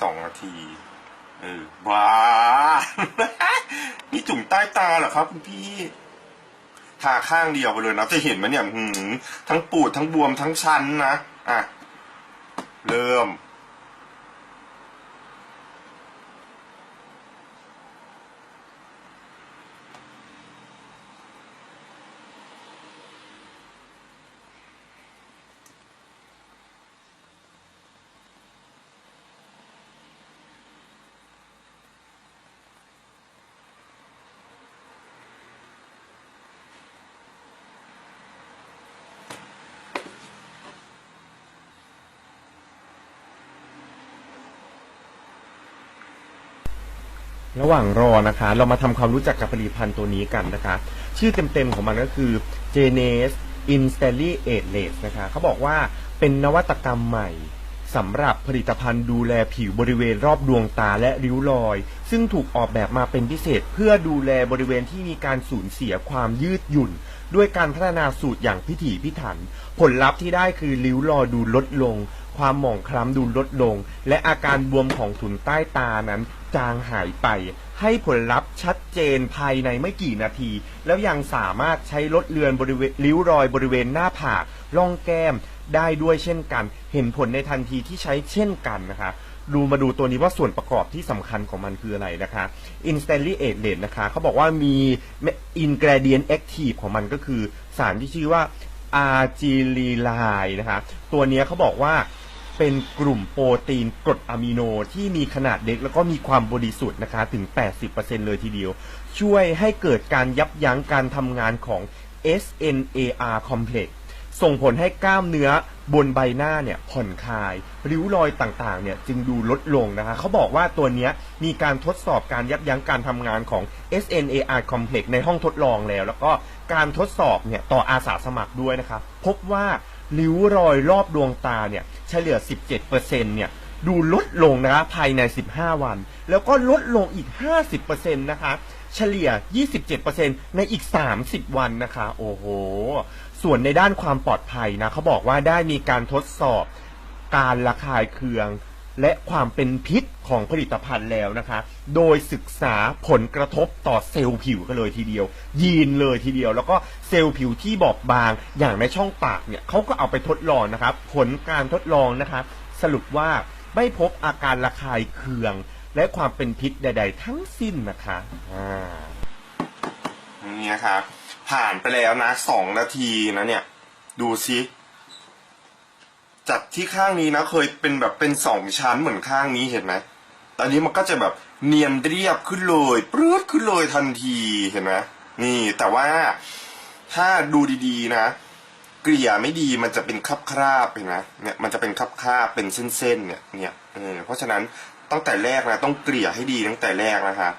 สองนาที เออว้านี่จุ่มใต้ตาเหรอครับคุณพี่ทาข้างเดียวไปเลยนะจะเห็นไหมเนี่ยหืมทั้งปูดทั้งบวมทั้งชันนะ อะ เริ่ม ระหว่างรอนะคะ เรามาทำความรู้จักกับผลิตภัณฑ์ตัวนี้กันนะคะ ชื่อเต็มๆของมันก็คือ j n e s i n s t a l l y a d l e s นะคะเขาบอกว่าเป็นนวัตกรรมใหม่ สำหรับผลิตภัณฑ์ดูแลผิวบริเวณรอบดวงตาและริ้วรอย ซึ่งถูกออกแบบมาเป็นพิเศษเพื่อดูแลบริเวณที่มีการสูญเสียความยืดหยุ่น ด้วยการพัฒนาสูตรอย่างพิถีพิถัน ผลลัพธ์ที่ได้คือริ้วรอยดูลดลง ความหมองคล้ำดูลดลง และอาการบวมของถุนใต้ตานั้นจางหายไป ให้ผลลัพธ์ชัดเจนภายในไม่กี่นาที แล้วยังสามารถใช้ลดเลือนบริเวณริ้วรอยบริเวณหน้าผากร่องแก้มได้ด้วยเช่นกัน เห็นผลในทันทีที่ใช้เช่นกันนะคะดูมาดูตัวนี้ว่าส่วนประกอบที่สำคัญของมันคืออะไรนะคะ Instantly a d l e t นะคะเขาบอกว่ามี ingredient active ของมันก็คือสารที่ชื่อว่า a r g i l l i นะคะ ตัวนี้เขาบอกว่า เป็นกลุ่มโปรตีนกรดอะมิโนที่มีขนาดเล็กแล้วก็มีความบริสุทธิ์นะคะถึง 80%เลยทีเดียว ช่วยให้เกิดการยับยั้งการทำงานของ SNAR complex ส่งผลให้กล้ามเนื้อบนใบหน้าเนี่ยผ่อนคลาย ริ้วรอยต่างๆเนี่ยจึงดูลดลงนะคะเขาบอกว่าตัวนี้มีการทดสอบการยับยั้งการทำงานของ SNAR complex ในห้องทดลองแล้ว แล้วก็การทดสอบเนี่ยต่ออาสาสมัครด้วยนะคะพบว่า ริ้วรอยรอบดวงตาเนี่ยเฉลี่ย 17%เนี่ยดูลดลงนะคะภายใน 15 วัน แล้วก็ลดลงอีก 50%นะคะเฉลี่ย 27%ในอีก 30 วันนะคะ โอ้โห ส่วนในด้านความปลอดภัยนะเขาบอกว่าได้มีการทดสอบการระคายเคือง และความเป็นพิษของผลิตภัณฑ์แล้วนะคะ โดยศึกษาผลกระทบต่อเซลล์ผิวกันเลยทีเดียว ยีนเลยทีเดียว แล้วก็เซลล์ผิวที่บอบบาง อย่างในช่องปากเนี่ยเขาก็เอาไปทดลองนะครับ ผลการทดลองนะครับสรุปว่าไม่พบอาการระคายเคือง และความเป็นพิษใด ๆ ทั้งสิ้นนะคะอ่านี่นะครับผ่านไปแล้วนะสองนาทีนะเนี่ย ดูซิ จากที่ข้างนี้นะเคยเป็นแบบเป็นสองชั้นเหมือนข้างนี้เห็นไหมตอนนี้มันก็จะแบบเนียนเรียบขึ้นเลยปรื๊ดขึ้นเลยทันทีเห็นไหมนี่แต่ว่าถ้าดูดีๆนะเกลี่ยไม่ดีมันจะเป็นคราบคราบเห็นไหมเนี่ยมันจะเป็นคราบคราบเป็นเส้นๆเนี่ยเนี่ยเออเพราะฉะนั้นตั้งแต่แรกนะต้องเกลี่ยให้ดีตั้งแต่แรกนะคะ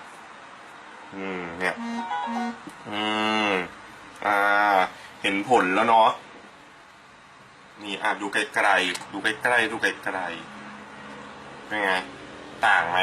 อืมเนี่ยอืมอ่า เห็นผลแล้วเนาะ นี่อะดูไกลๆดูใกล้ๆดูไกลๆเป็นไง ต่างไหม